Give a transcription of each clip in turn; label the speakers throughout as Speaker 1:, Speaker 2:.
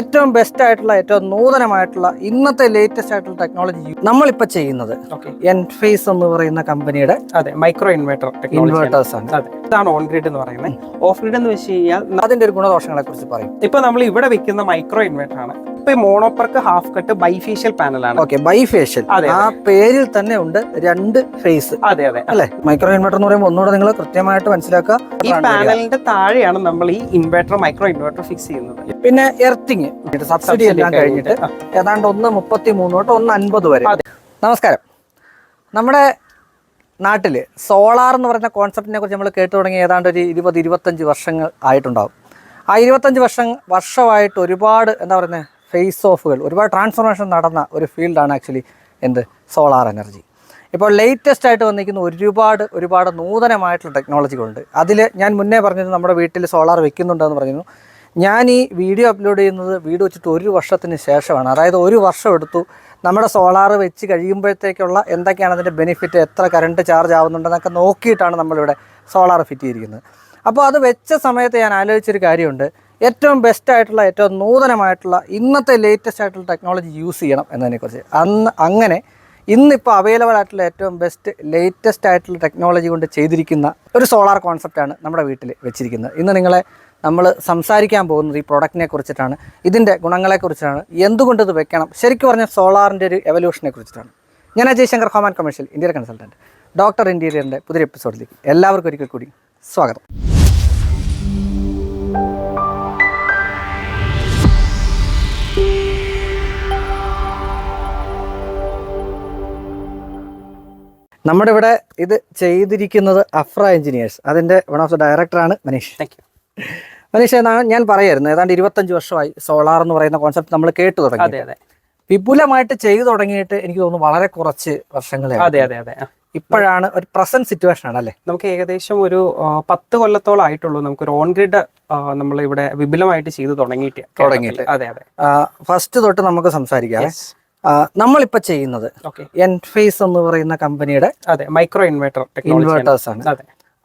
Speaker 1: ഏറ്റവും ബെസ്റ്റ് ആയിട്ടുള്ള ഏറ്റവും നൂതനമായിട്ടുള്ള ഇന്നത്തെ ലേറ്റസ്റ്റ് ആയിട്ടുള്ള ടെക്നോളജി നമ്മളിപ്പോ ചെയ്യുന്നത് എൻഫേസ് എന്ന് പറയുന്ന കമ്പനിയുടെ
Speaker 2: അതെ മൈക്രോ ഇൻവേർട്ടർ
Speaker 1: ഇൻവേർട്ടേഴ്സ് ആണ് ഇതാണ് ഓൺ ഗ്രിഡ് എന്ന് പറയുന്നത് ഓഫ് ഗ്രിഡ് എന്ന് വെച്ച് കഴിഞ്ഞാൽ അതിന്റെ ഒരു ഗുണദോഷങ്ങളെ കുറിച്ച് പറയും ഇപ്പൊ നമ്മൾ ഇവിടെ വെക്കുന്ന മൈക്രോ ഇൻവേർട്ടർ ആണ് ഇതിപ്പോ മോണോപ്പർക്ക് ഹാഫ് കട്ട് ബൈഫേഷ്യൽ പാനലാണ്
Speaker 2: ഓക്കെ ബൈഫേഷ്യൽ
Speaker 1: ആ പേരിൽ തന്നെ ഉണ്ട് രണ്ട് ഫേസ് അതെ അതെ അല്ലെ മൈക്രോ ഇൻവെർട്ടർ എന്ന് പറയുമ്പോൾ ഒന്നുകൂടെ നിങ്ങൾ കൃത്യമായിട്ട് മനസ്സിലാക്കുക
Speaker 2: ഈ പാനലിന്റെ താഴെയാണ് നമ്മൾ ഈ ഇൻവെർട്ടർ മൈക്രോ ഇൻവെർട്ടർ ഫിക്സ് ചെയ്യുന്നത്
Speaker 1: പിന്നെ എർത്തിങ് സബ്സിഡി എല്ലാം കഴിഞ്ഞിട്ട് ഏതാണ്ട് ഒന്ന് മുപ്പത്തി മൂന്ന് തൊട്ട് ഒന്ന് അൻപത് വരെ നമസ്കാരം നമ്മുടെ നാട്ടിൽ സോളാർ എന്ന് പറയുന്ന കോൺസെപ്റ്റിനെ കുറിച്ച് നമ്മൾ കേട്ടു തുടങ്ങി ഏതാണ്ട് ഒരു ഇരുപത് ഇരുപത്തഞ്ച് വർഷങ്ങൾ ആയിട്ടുണ്ടാകും ആ ഇരുപത്തഞ്ച് വർഷം വർഷമായിട്ട് ഒരുപാട് എന്താ പറയുന്നത് ഫേസ് ഓഫുകൾ ഒരുപാട് ട്രാൻസ്ഫോർമേഷൻ നടന്ന ഒരു ഫീൽഡാണ് ആക്ച്വലി എന്ത് സോളാർ എനർജി ഇപ്പോൾ ലേറ്റസ്റ്റ് ആയിട്ട് വന്നിരിക്കുന്ന ഒരുപാട് ഒരുപാട് നൂതനമായിട്ടുള്ള ടെക്നോളജികളുണ്ട് അതിൽ ഞാൻ മുന്നേ പറഞ്ഞിരുന്നു നമ്മുടെ വീട്ടിൽ സോളാർ വെക്കുന്നുണ്ടെന്ന് പറഞ്ഞിരുന്നു ഞാൻ ഈ വീഡിയോ അപ്ലോഡ് ചെയ്യുന്നത് വീട് വെച്ചിട്ട് ഒരു വർഷത്തിന് ശേഷമാണ് അതായത് ഒരു വർഷം എടുത്തു നമ്മുടെ സോളാർ വെച്ച് കഴിയുമ്പോഴത്തേക്കുള്ള എന്തൊക്കെയാണ് അതിൻ്റെ ബെനിഫിറ്റ് എത്ര കറണ്ട് ചാർജ് ആവുന്നുണ്ടെന്നൊക്കെ നോക്കിയിട്ടാണ് നമ്മളിവിടെ സോളാർ ഫിറ്റ് ചെയ്തിരിക്കുന്നത് അപ്പോൾ അത് വെച്ച സമയത്ത് ഞാൻ ആലോചിച്ചൊരു കാര്യമുണ്ട് ഏറ്റവും ബെസ്റ്റ് ആയിട്ടുള്ള ഏറ്റവും നൂതനമായിട്ടുള്ള ഇന്നത്തെ ലേറ്റസ്റ്റ് ആയിട്ടുള്ള ടെക്നോളജി യൂസ് ചെയ്യണം എന്നതിനെക്കുറിച്ച് അന്ന് അങ്ങനെ ഇന്നിപ്പോൾ അവൈലബിൾ ആയിട്ടുള്ള ഏറ്റവും ബെസ്റ്റ് ലേറ്റസ്റ്റ് ആയിട്ടുള്ള ടെക്നോളജി കൊണ്ട് ചെയ്തിരിക്കുന്ന ഒരു സോളാർ കോൺസെപ്റ്റാണ് നമ്മുടെ വീട്ടിൽ വെച്ചിരിക്കുന്നത് ഇന്ന് നിങ്ങളെ നമ്മൾ സംസാരിക്കാൻ പോകുന്നത് ഈ പ്രോഡക്റ്റിനെ കുറിച്ചിട്ടാണ് ഇതിൻ്റെ ഗുണങ്ങളെക്കുറിച്ചാണ് എന്തുകൊണ്ട് ഇത് വെക്കണം ശരിക്കും പറഞ്ഞാൽ സോളാറിൻ്റെ ഒരു എവല്യൂഷനെ കുറിച്ചിട്ടാണ് ഞാൻ അജയ് ശങ്കർ ഹോമാൻ കമേഴ്ഷ്യൽ ഇന്ത്യയിലെ കൺസൾട്ടൻറ്റ് ഡോക്ടർ ഇൻറ്റീരിയറിൻ്റെ പുതിയ എപ്പിസോഡിലേക്ക് എല്ലാവർക്കും ഒരിക്കൽ കൂടി സ്വാഗതം നമ്മുടെ ഇവിടെ ഇത് ചെയ്തിരിക്കുന്നത് അഫ്ര എഞ്ചിനീയേഴ്സ് അതിൻ്റെ വൺ ഓഫ് ദ ഡയറക്ടറാണ് മനീഷ് താങ്ക് യു മനീഷ് ഞാൻ പറയായിരുന്നു ഏതാണ്ട് ഇരുപത്തഞ്ച് വർഷമായി സോളാർ എന്ന് പറയുന്ന കോൺസെപ്റ്റ് നമ്മൾ കേട്ടു തുടങ്ങി അതെ അതെ വിപുലമായിട്ട് ചെയ്തു തുടങ്ങിയിട്ട് എനിക്ക് തോന്നുന്നു വളരെ കുറച്ച് വർഷങ്ങളെ അതെ അതെ അതെ ഇപ്പോഴാണ് ഒരു പ്രസന്റ് സിറ്റുവേഷൻ ആണ് അല്ലേ
Speaker 2: നമുക്ക് ഏകദേശം ഒരു പത്ത് കൊല്ലത്തോളം ആയിട്ടുള്ളൂ നമുക്ക് ഒരു ഓൺ ഗ്രിഡ് നമ്മൾ ഇവിടെ വിപുലമായിട്ട് ചെയ്തു തുടങ്ങിയിട്ട് തുടങ്ങിയിട്ട് അതെ അതെ
Speaker 1: ഫസ്റ്റ് തൊട്ട് നമുക്ക് സംസാരിക്കാം നമ്മളിപ്പോ ചെയ്യുന്നത് എൻഫേസ് എന്ന് പറയുന്ന കമ്പനിയുടെ
Speaker 2: അതെ മൈക്രോ ഇൻവേർട്ടർ
Speaker 1: ഇൻവേർട്ടേഴ്സ് ആണ്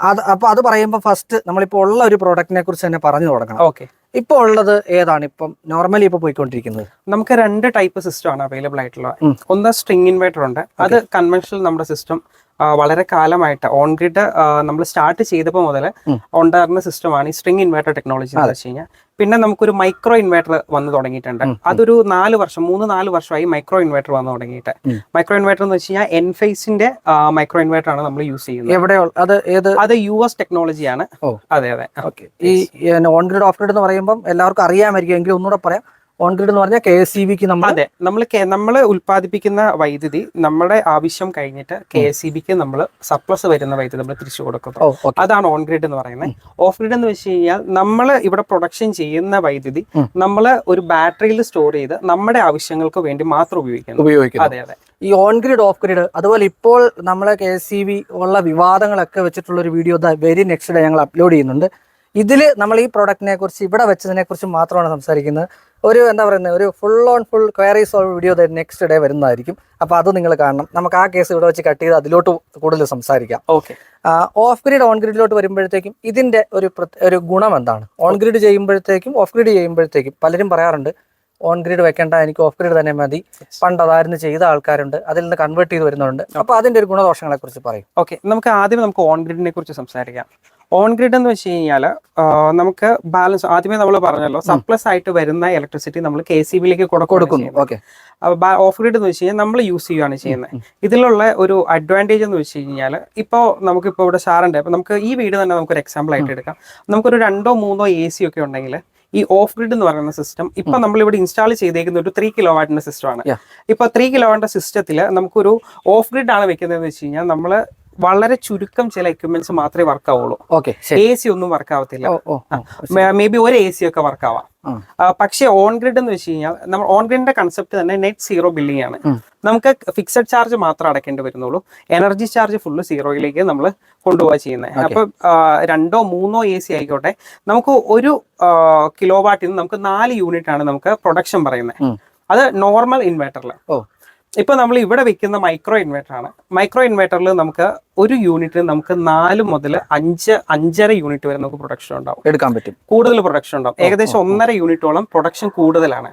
Speaker 1: അത് അപ്പൊ അത് പറയുമ്പോൾ ഫസ്റ്റ് നമ്മളിപ്പോ ഉള്ള ഒരു പ്രോഡക്റ്റിനെ കുറിച്ച് തന്നെ പറഞ്ഞു തുടങ്ങണം ഓക്കെ ഇപ്പോൾ ഉള്ളത് ഏതാണ് ഇപ്പം നോർമലി ഇപ്പൊ പോയിക്കൊണ്ടിരിക്കുന്നത്
Speaker 2: നമുക്ക് രണ്ട് ടൈപ്പ് സിസ്റ്റം ആണ് അവൈലബിൾ ആയിട്ടുള്ളത് ഒന്ന് സ്ട്രിംഗ് ഇൻവേർട്ടർ ഉണ്ട് അത് കൺവെൻഷണൽ നമ്മുടെ സിസ്റ്റം വളരെ കാലമായിട്ട് ഓൺ ഗ്രിഡ് നമ്മൾ സ്റ്റാർട്ട് ചെയ്തപ്പോൾ മുതൽ ഉണ്ടായിരുന്ന സിസ്റ്റമാണ് ഈ സ്ട്രിംഗ് ഇൻവേർട്ടർ ടെക്നോളജി എന്ന് വെച്ച് കഴിഞ്ഞാൽ പിന്നെ നമുക്കൊരു മൈക്രോ ഇൻവേർട്ടർ വന്നു തുടങ്ങിയിട്ടുണ്ട് അതൊരു നാല് വർഷം മൂന്ന് നാല് വർഷമായി മൈക്രോ ഇൻവേർട്ടർ വന്നു തുടങ്ങിയിട്ട് മൈക്രോ ഇൻവേർട്ടർ എന്ന് വെച്ച് കഴിഞ്ഞാൽ എൻഫേസിന്റെ മൈക്രോ ഇൻവേർട്ടർ ആണ് നമ്മൾ യൂസ് ചെയ്യുന്നത്
Speaker 1: എവിടെ അത് ഏത്
Speaker 2: അത് യു എസ് ടെക്നോളജിയാണ് അതെ അതെ
Speaker 1: ഈ ഓൺ ഗ്രിഡ് ഓഫ് ഗ്രിഡ് എന്ന് പറയുമ്പോൾ എല്ലാവർക്കും അറിയാമായിരിക്കും എങ്കിലും ഒന്നുകൂടെ പറയാം കോൺക്രീറ്റ് എന്ന് പറഞ്ഞാൽ e കെ എസ് സി ബിക്ക് നമ്മൾ
Speaker 2: അതെ നമ്മൾ നമ്മൾ ഉൽപ്പാദിപ്പിക്കുന്ന വൈദ്യുതി നമ്മുടെ ആവശ്യം കഴിഞ്ഞിട്ട് കെ എസ് സി ബിക്ക് നമ്മൾ സപ്ലസ് വരുന്ന വൈദ്യുതി നമ്മൾ തിരിച്ചു കൊടുക്കുന്നു അതാണ് ഓൺഗ്രിഡ് എന്ന് പറയുന്നത് ഓഫ് ഗ്രിഡ് എന്ന് വെച്ച് കഴിഞ്ഞാൽ നമ്മൾ ഇവിടെ പ്രൊഡക്ഷൻ ചെയ്യുന്ന വൈദ്യുതി നമ്മൾ ഒരു ബാറ്ററിയിൽ സ്റ്റോർ ചെയ്ത് നമ്മുടെ ആവശ്യങ്ങൾക്ക് വേണ്ടി മാത്രം ഉപയോഗിക്കുന്നു ഉപയോഗിക്കുന്നു അതെ അതെ
Speaker 1: ഈ ഓൺ ഗ്രിഡ് ഓഫ് ഗ്രിഡ് അതുപോലെ ഇപ്പോൾ നമ്മളെ കെ എസ് സി ബി ഉള്ള വിവാദങ്ങളൊക്കെ വെച്ചിട്ടുള്ള ഒരു വീഡിയോ വെരി നെക്സ്റ്റ് ഡേ ഞങ്ങൾ അപ്ലോഡ് ചെയ്യുന്നുണ്ട് ഇതിൽ നമ്മൾ ഈ പ്രോഡക്റ്റിനെ കുറിച്ച് ഇവിടെ വെച്ചതിനെ കുറിച്ച് മാത്രമാണ് സംസാരിക്കുന്നത് ഒരു എന്താ പറയുന്നത് ഒരു full on full query solve video next day വരുന്നതായിരിക്കും അപ്പോൾ അത് നിങ്ങൾ കാണണം നമുക്ക് ആ കേസ് ഇവിടെ വെച്ച് കട്ട് ചെയ്ത് അതിലോട്ട് കൂടുതൽ സംസാരിക്കാം ഓക്കെ ഓഫ് ഗ്രിഡ് ഓൺ ഗ്രിഡിലോട്ട് വരുമ്പോഴത്തേക്കും ഇതിൻ്റെ ഒരു ഒരു ഗുണം എന്താണ് ഓൺ ഗ്രിഡ് ചെയ്യുമ്പോഴത്തേക്കും ഓഫ് ഗ്രിഡ് ചെയ്യുമ്പോഴത്തേക്കും പലരും പറയാറുണ്ട് ഓൺ ഗ്രിഡ് വെക്കേണ്ട എനിക്ക് ഓഫ് ഗ്രിഡ് തന്നെ മതി പണ്ട് അതായിരുന്നു ചെയ്ത ആൾക്കാരുണ്ട് അതിൽ നിന്ന് കൺവേർട്ട് ചെയ്ത് വരുന്നുണ്ട് അപ്പോൾ അതിൻ്റെ ഒരു ഗുണദോഷങ്ങളെ കുറിച്ച് പറയും
Speaker 2: ഓക്കെ നമുക്ക് ആദ്യം നമുക്ക് ഓൺ ഗ്രിഡിനെ കുറിച്ച് സംസാരിക്കാം ഓൺ ഗ്രിഡ് എന്ന് വെച്ച് കഴിഞ്ഞാൽ നമുക്ക് ബാലൻസ് ആദ്യമേ നമ്മൾ പറഞ്ഞല്ലോ സപ്ലസ് ആയിട്ട് വരുന്ന ഇലക്ട്രിസിറ്റി നമ്മൾ കെ സി ബിയിലേക്ക് കൊടുക്കുന്നു ഓഫ് ഗ്രിഡ് എന്ന് വെച്ച് കഴിഞ്ഞാൽ നമ്മൾ യൂസ് ചെയ്യുകയാണ് ചെയ്യുന്നത് ഇതിലുള്ള ഒരു അഡ്വാൻറ്റേജ് എന്ന് വെച്ച് കഴിഞ്ഞാൽ ഇപ്പോൾ നമുക്കിപ്പോൾ ഇവിടെ സാറുണ്ട് അപ്പോൾ നമുക്ക് ഈ വീട് തന്നെ നമുക്കൊരു എക്സാമ്പിൾ ആയിട്ട് എടുക്കാം നമുക്കൊരു രണ്ടോ മൂന്നോ എ സി ഒക്കെ ഉണ്ടെങ്കിൽ ഈ ഓഫ് ഗ്രിഡ് എന്ന് പറയുന്ന സിസ്റ്റം ഇപ്പൊ നമ്മൾ ഇവിടെ ഇൻസ്റ്റാൾ ചെയ്തേക്കുന്ന ഒരു ത്രീ കിലോ വാട്ടിന്റെ സിസ്റ്റമാണ് ഇപ്പൊ ത്രീ കിലോ വാട്ടിന്റെ സിസ്റ്റത്തിൽ നമുക്കൊരു ഓഫ് ഗ്രിഡ് ആണ് വെക്കുന്നത് വെച്ച് കഴിഞ്ഞാൽ നമ്മൾ വളരെ ചുരുക്കം ചില എക്യുപ്മെന്റ്സ് മാത്രമേ വർക്ക് ആവുള്ളൂ ഓക്കെ എ സി ഒന്നും വർക്ക്
Speaker 1: ആവത്തില്ല
Speaker 2: മേ ബി ഒരു എ സി ഒക്കെ വർക്ക് ആവാം പക്ഷേ ഓൺ ഗ്രിഡ് എന്ന് വെച്ച് കഴിഞ്ഞാൽ നമ്മൾ ഓൺ ഗ്രിഡിന്റെ കൺസെപ്റ്റ് തന്നെ നെറ്റ് സീറോ ബില്ലിംഗ് ആണ് നമുക്ക് ഫിക്സഡ് ചാർജ് മാത്രം അടക്കേണ്ടി വരുന്നുള്ളൂ എനർജി ചാർജ് ഫുള്ള് സീറോയിലേക്ക് നമ്മൾ കൊണ്ടുപോവുക ചെയ്യുന്നത് അപ്പൊ രണ്ടോ മൂന്നോ എ സി ആയിക്കോട്ടെ നമുക്ക് ഒരു കിലോ വാട്ടിൽ നിന്ന് നമുക്ക് നാല് യൂണിറ്റ് ആണ് നമുക്ക് പ്രൊഡക്ഷൻ പറയുന്നത് അത് നോർമൽ ഇൻവെർട്ടറിൽ ഇപ്പോൾ നമ്മൾ ഇവിടെ വെക്കുന്ന മൈക്രോ ഇൻവേർട്ടർ ആണ് മൈക്രോ ഇൻവേർട്ടറിൽ നമുക്ക് ഒരു യൂണിറ്റിന് നമുക്ക് നാല് മുതൽ അഞ്ച് അഞ്ചര യൂണിറ്റ് വരെ നമുക്ക് പ്രൊഡക്ഷൻ ഉണ്ടാവും
Speaker 1: എടുക്കാൻ പറ്റും കൂടുതൽ പ്രൊഡക്ഷൻ ഉണ്ടാവും
Speaker 2: ഏകദേശം ഒന്നര യൂണിറ്റോളം പ്രൊഡക്ഷൻ കൂടുതലാണ്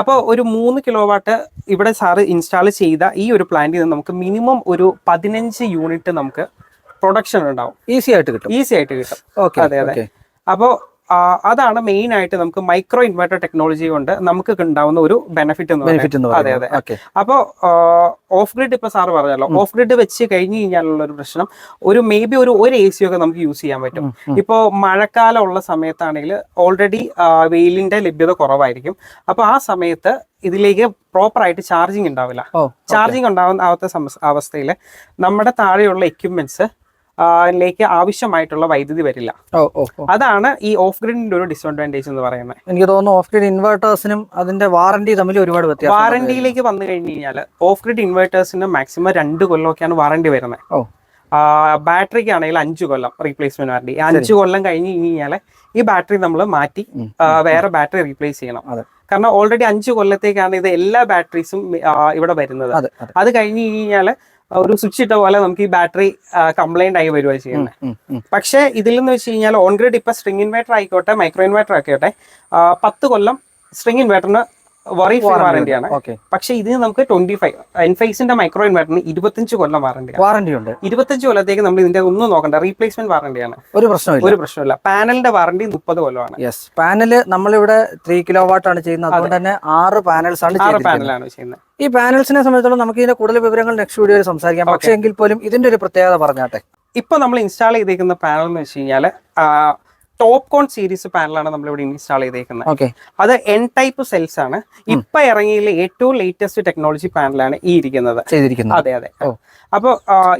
Speaker 2: അപ്പോൾ ഒരു മൂന്ന് കിലോ വാട്ട് ഇവിടെ സാറ് ഇൻസ്റ്റാൾ ചെയ്ത ഈ ഒരു പ്ലാന്റിൽ നിന്ന് നമുക്ക് മിനിമം ഒരു പതിനഞ്ച് യൂണിറ്റ് നമുക്ക് പ്രൊഡക്ഷൻ ഉണ്ടാവും ഈസി ആയിട്ട് കിട്ടും ഈസി ആയിട്ട്
Speaker 1: കിട്ടും
Speaker 2: അതെ അതെ അപ്പോൾ അതാണ് മെയിൻ ആയിട്ട് നമുക്ക് മൈക്രോ ഇൻവെർട്ടർ ടെക്നോളജി കൊണ്ട് നമുക്ക് ഉണ്ടാവുന്ന ഒരു ബെനിഫിറ്റ് എന്ന് പറയുന്നത് അതെ അതെ അപ്പോൾ ഓഫ് ഗ്രിഡ് ഇപ്പൊ സാർ പറഞ്ഞല്ലോ ഓഫ് ഗ്രിഡ് വെച്ച് കഴിഞ്ഞു കഴിഞ്ഞാലുള്ള ഒരു പ്രശ്നം ഒരു മേ ബി ഒരു ഒരു എ സി ഒക്കെ നമുക്ക് യൂസ് ചെയ്യാൻ പറ്റും ഇപ്പോൾ മഴക്കാലം ഉള്ള സമയത്താണെങ്കിൽ ഓൾറെഡി വെയിലിന്റെ ലഭ്യത കുറവായിരിക്കും അപ്പോൾ ആ സമയത്ത് ഇതിലേക്ക് പ്രോപ്പർ ആയിട്ട് ചാർജിങ് ഉണ്ടാവില്ല ചാർജിങ് ഉണ്ടാവുന്ന അവസ്ഥയിൽ നമ്മുടെ താഴെയുള്ള എക്യുപ്മെന്റ്സ് ലേക്ക് ആവശ്യമായിട്ടുള്ള വൈദ്യുതി വരില്ല അതാണ് ഈ ഓഫ് ഗ്രിഡിന്റെ ഒരു ഡിസ്അഡ്വാൻറ്റേജ് എന്ന് പറയുന്നത്
Speaker 1: എനിക്ക് തോന്നുന്നു ഓഫ് ഗ്രിഡ് ഇൻവേർട്ടേഴ്സിനും അതിന്റെ വാറന്റി തമ്മിൽ ഒരുപാട് വ്യത്യാസം
Speaker 2: വാറന്റിയിലേക്ക് വന്നു കഴിഞ്ഞു കഴിഞ്ഞാൽ ഓഫ് ഗ്രിഡ് ഇൻവേർട്ടേഴ്സിന് മാക്സിമം രണ്ട് കൊല്ലമൊക്കെയാണ് വാറന്റി വരുന്നത് ബാറ്ററിക്ക് ആണെങ്കിൽ അഞ്ച് കൊല്ലം റീപ്ലേസ്മെന്റ് വാറന്റി അഞ്ച് കൊല്ലം കഴിഞ്ഞ് കഴിഞ്ഞാൽ ഈ ബാറ്ററി നമ്മൾ മാറ്റി വേറെ ബാറ്ററി റീപ്ലേസ് ചെയ്യണം കാരണം ഓൾറെഡി അഞ്ച് കൊല്ലത്തേക്കാണ് ഇത് എല്ലാ ബാറ്ററീസും ഇവിടെ വരുന്നത് അത് കഴിഞ്ഞ് കഴിഞ്ഞാൽ ഒരു സ്വിച്ച് ഇട്ട പോലെ നമുക്ക് ഈ ബാറ്ററി കംപ്ലൈന്റ് ആയി വരിക ചെയ്യുന്നത് പക്ഷേ ഇതിൽ നിന്ന് വെച്ച് കഴിഞ്ഞാൽ ഓൺ ഇപ്പൊ സ്ട്രിങ് ഇൻവേർട്ടർ ആയിക്കോട്ടെ മൈക്രോ ഇൻവേർട്ടർ ആയിക്കോട്ടെ പത്ത് കൊല്ലം സ്ട്രിങ് ഇൻവേർട്ടറിന് വറി വാറന്റി ആണ് പക്ഷേ ഇതിന് നമുക്ക് ട്വന്റി ഫൈവ് എൻഫൈസിന്റെ മൈക്രോ ഇൻവെർട്ടറിന് ഇരുപത്തിയഞ്ച് കൊല്ലം വാറന്റി വാറന്റി ഉണ്ട് ഇരുപത്തഞ്ച് കൊല്ലത്തേക്ക് നമ്മൾ ഇതിന്റെ ഒന്നും നോക്കണ്ട റീപ്ലേസ്മെന്റ് ആണ് ഒരു പ്രശ്നമില്ല ഒരു പ്രശ്നമില്ല പാനലിന്റെ വാറന്റി മുപ്പത് കൊല്ലമാണ്
Speaker 1: യെസ് പാനൽ നമ്മളിവിടെ ത്രീ കിലോ വാട്ട് ആണ് ചെയ്യുന്നത് അതുകൊണ്ട് തന്നെ ആറ് പാനൽസ് ആണ്
Speaker 2: ആറ് പാനലാണ് ചെയ്യുന്നത്
Speaker 1: ഈ പാനൽസിനെ സംബന്ധിച്ചോളം നമുക്ക് ഇതിന്റെ കൂടുതൽ വിവരങ്ങൾ നെക്സ്റ്റ് വീഡിയോയിൽ സംസാരിക്കാം പക്ഷേ എങ്കിൽ പോലും ഇതിന്റെ ഒരു പ്രത്യേകത പറഞ്ഞാട്ടെ
Speaker 2: ഇപ്പൊ നമ്മൾ ഇൻസ്റ്റാൾ ചെയ്തേക്കുന്ന പാനൽ എന്ന് വെച്ച് കഴിഞ്ഞാൽ ടോപ്പ് കോൺ സീരീസ് പാനലാണ് നമ്മൾ ഇവിടെ ഇൻസ്റ്റാൾ ചെയ്തേക്കുന്നത് അത് എൻ ടൈപ്പ് സെൽസ് ആണ് ഇപ്പൊ ഇറങ്ങിയ ഏറ്റവും ലേറ്റസ്റ്റ് ടെക്നോളജി പാനലാണ് ഈ ഇരിക്കുന്നത് അതെ അതെ അപ്പോൾ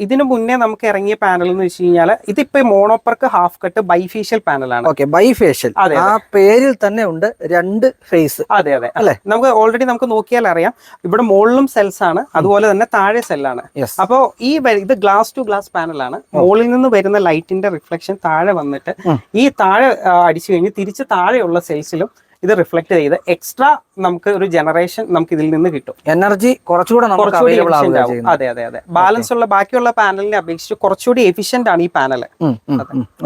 Speaker 2: ഇതിനു മുന്നേ നമുക്ക് ഇറങ്ങിയ പാനൽ എന്ന് വെച്ച് കഴിഞ്ഞാൽ ഇതിപ്പോ മോണോപ്പർക്ക് ഹാഫ് കട്ട് ബൈഫേഷ്യൽ പാനലാണ്
Speaker 1: ഓക്കെ ബൈഫേഷ്യൽ അതെ ആ പേരിൽ തന്നെ ഉണ്ട് രണ്ട് ഫേസ് അതെ അതെ അല്ലെ
Speaker 2: നമുക്ക് ഓൾറെഡി നമുക്ക് നോക്കിയാൽ അറിയാം ഇവിടെ മുകളിലും സെൽസ് ആണ് അതുപോലെ തന്നെ താഴെ സെല്ലാണ് അപ്പോൾ ഈ ഇത് ഗ്ലാസ് ടു ഗ്ലാസ് പാനലാണ് മുകളിൽ നിന്ന് വരുന്ന ലൈറ്റിന്റെ റിഫ്ലക്ഷൻ താഴെ വന്നിട്ട് ഈ താഴെ താഴെ അടിച്ചു കഴിഞ്ഞ് തിരിച്ച് താഴെയുള്ള സെൽസിലും ഇത് റിഫ്ലക്ട് ചെയ്ത് എക്സ്ട്രാ നമുക്ക് ഒരു ജനറേഷൻ നമുക്ക് ഇതിൽ നിന്ന് കിട്ടും
Speaker 1: എനർജി കുറച്ചുകൂടെ
Speaker 2: കുറച്ചുകൂടി അതെ അതെ അതെ ബാലൻസ് ഉള്ള ബാക്കിയുള്ള പാനലിനെ അപേക്ഷിച്ച് കുറച്ചുകൂടി എഫിഷ്യന്റ് ആണ് ഈ പാനൽ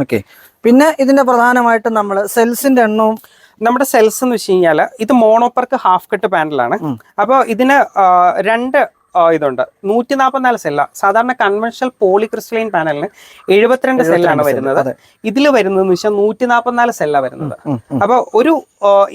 Speaker 1: ഓക്കെ പിന്നെ ഇതിന്റെ പ്രധാനമായിട്ടും നമ്മൾ സെൽസിന്റെ എണ്ണവും
Speaker 2: നമ്മുടെ സെൽസ് എന്ന് വെച്ച് കഴിഞ്ഞാൽ ഇത് മോണോപ്പർക്ക് ഹാഫ് കട്ട് പാനലാണ് അപ്പോൾ ഇതിന് രണ്ട് ഇതുണ്ട് നൂറ്റി നാൽപ്പത്തിനാല് സെല്ല സാധാരണ കൺവെൻഷണൽ പോളി ക്രിസ്റ്റലൈൻ പാനലിന് എഴുപത്തിരണ്ട് സെല്ലാണ് വരുന്നത് ഇതിൽ വരുന്നത് വെച്ചാൽ നൂറ്റി നാൽപ്പത്തിനാല് സെല്ല വരുന്നത് അപ്പൊ ഒരു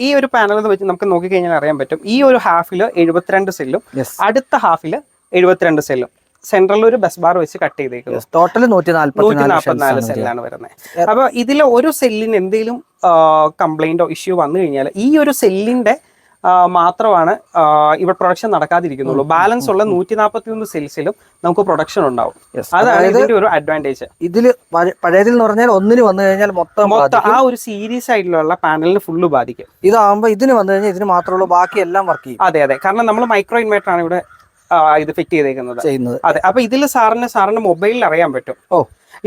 Speaker 2: ഈ ഒരു പാനൽ എന്ന് വെച്ച് നമുക്ക് നോക്കിക്കഴിഞ്ഞാൽ അറിയാൻ പറ്റും ഈ ഒരു ഹാഫിൽ എഴുപത്തിരണ്ട് സെല്ലും അടുത്ത ഹാഫിൽ എഴുപത്തിരണ്ട് സെല്ലും സെൻട്രലിൽ ഒരു ബസ് ബാർ വെച്ച് കട്ട് ചെയ്തേക്കുന്നത് ടോട്ടൽ നൂറ്റി നാൽപ്പത്തിനാല് സെല്ലാണ് വരുന്നത് അപ്പൊ ഇതിൽ ഒരു സെല്ലിന് എന്തെങ്കിലും കംപ്ലൈന്റോ ഇഷ്യൂ വന്നു കഴിഞ്ഞാൽ ഈ ഒരു സെല്ലിന്റെ മാത്രമാണ് ഇവിടെ പ്രൊഡക്ഷൻ നടക്കാതിരിക്കുന്നുള്ളൂ ബാലൻസ് ഉള്ള നൂറ്റി നാൽപ്പത്തി ഒന്ന് സെൽസിലും നമുക്ക് പ്രൊഡക്ഷൻ ഉണ്ടാവും അതാണ് ഇതിന്റെ ഒരു അഡ്വാൻറ്റേജ്
Speaker 1: ഇതിൽ പഴയതിൽ എന്ന് പറഞ്ഞാൽ ഒന്നിന് വന്നു കഴിഞ്ഞാൽ മൊത്തം
Speaker 2: മൊത്തം ആ ഒരു സീരീസ് ആയിട്ടുള്ള പാനലിന് ഫുള്ള് ബാധിക്കും
Speaker 1: ഇതാകുമ്പോൾ ഇതിന് വന്നു കഴിഞ്ഞാൽ ഇതിന് മാത്രമുള്ള ബാക്കി എല്ലാം വർക്ക്
Speaker 2: ചെയ്യും അതെ അതെ കാരണം നമ്മൾ മൈക്രോ ഇൻവേർട്ടർ ആണ് ഇവിടെ ഇത് ഫിറ്റ് ചെയ്തേക്കുന്നത് അതെ അപ്പൊ ഇതിൽ സാറിന് സാറിന്റെ മൊബൈലിൽ അറിയാൻ പറ്റും ഓ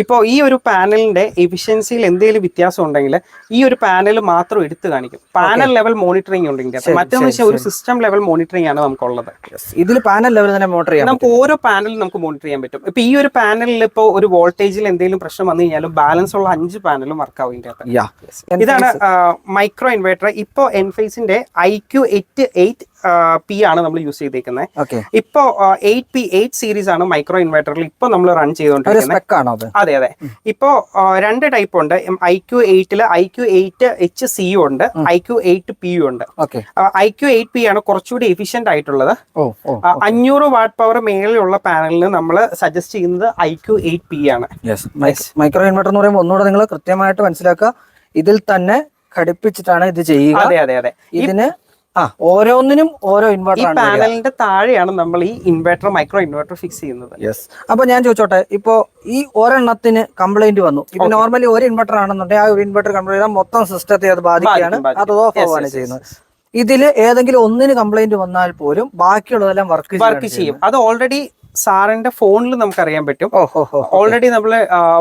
Speaker 2: ഇപ്പോൾ ഈ ഒരു പാനലിന്റെ എഫിഷ്യൻസിയിൽ എന്തെങ്കിലും വ്യത്യാസം ഉണ്ടെങ്കിൽ ഈ ഒരു പാനൽ മാത്രം എടുത്തു കാണിക്കും പാനൽ ലെവൽ മോണിറ്ററിംഗ് ഉണ്ട് മറ്റൊന്ന് വെച്ചാൽ ഒരു സിസ്റ്റം ലെവൽ മോണിറ്ററിംഗ് ആണ് നമുക്കുള്ളത്
Speaker 1: ഇതിൽ പാനൽ ലെവൽ തന്നെ മോണിറ്റർ ചെയ്യാം
Speaker 2: നമുക്ക് ഓരോ പാനലും നമുക്ക് മോണിറ്റർ ചെയ്യാൻ പറ്റും ഇപ്പൊ ഈ ഒരു പാനലിൽ ഇപ്പോൾ ഒരു വോൾട്ടേജിൽ എന്തെങ്കിലും പ്രശ്നം വന്നു കഴിഞ്ഞാലും ബാലൻസ് ഉള്ള അഞ്ച് പാനലും വർക്ക്
Speaker 1: ഇതിന്റെ
Speaker 2: ഇതാണ് മൈക്രോ ഇൻവേർട്ടർ ഇപ്പോൾ എൻഫേസിന്റെ I Q eight eight P ആണ് നമ്മൾ യൂസ് ചെയ്തേക്കുന്നത് ഇപ്പോ എയ്റ്റ് പി എയ്റ്റ് സീരീസ് ആണ് മൈക്രോ ഇൻവെർട്ടറിൽ ഇപ്പൊ നമ്മൾ റൺ
Speaker 1: ചെയ്തുകൊണ്ടിരിക്കുന്നത്
Speaker 2: അതെ അതെ ഇപ്പോ രണ്ട് ടൈപ്പ് ഉണ്ട് ഐ ക്യു എയ്റ്റിൽ I Q eight H C ഉണ്ട് ഐ ക്യു എയ്റ്റ് പി ഉണ്ട് ഐ ക്യു എയ്റ്റ് പി ആണ് കുറച്ചുകൂടി എഫിഷ്യന്റ് ആയിട്ടുള്ളത് അഞ്ഞൂറ് വാട്ട് പവർ മേളിലുള്ള പാനലിന് നമ്മൾ സജസ്റ്റ് ചെയ്യുന്നത് ഐ ക്യു എയ്റ്റ് പി ആണ്
Speaker 1: മൈക്രോ ഇൻവെർട്ടർ എന്ന് പറയുമ്പോൾ ഒന്നുകൂടെ നിങ്ങൾ കൃത്യമായിട്ട് മനസ്സിലാക്കുക ഇതിൽ തന്നെ ഘടിപ്പിച്ചിട്ടാണ് ഇത് ചെയ്യുക അതെ അതെ അതെ ഇതിന് ഓരോന്നിനും ഓരോ ഇൻവെർട്ടർ
Speaker 2: ഈ പാനലിന്റെ താഴെയാണ് നമ്മൾ ഈ ഇൻവെർട്ടർ മൈക്രോ ഇൻവെർട്ടർ ഫിക്സ് ചെയ്യുന്നത്
Speaker 1: അപ്പൊ ഞാൻ ചോദിച്ചോട്ടെ ഇപ്പോ ഈ ഒരെണ്ണത്തിന് കംപ്ലൈന്റ് വന്നു ഇപ്പൊ നോർമലി ഒരു ഇൻവെർട്ടർ ആണെന്നുണ്ടെങ്കിൽ ആ ഒരു ഇൻവെർട്ടർ കംപ്ലൈന്റ് ചെയ്താൽ മൊത്തം സിസ്റ്റത്തെ അത് ബാധിക്കുകയാണ് അത് ഓഫ് ആവുകയാണ് ചെയ്യുന്നത് ഇതില് ഏതെങ്കിലും ഒന്നിന് കംപ്ലൈന്റ് വന്നാൽ പോലും ബാക്കിയുള്ളതെല്ലാം വർക്ക്
Speaker 2: വർക്ക് ചെയ്യും അത് ഓൾറെഡി സാറിന്റെ ഫോണിൽ നമുക്ക് അറിയാൻ പറ്റും ഓൾറെഡി നമ്മൾ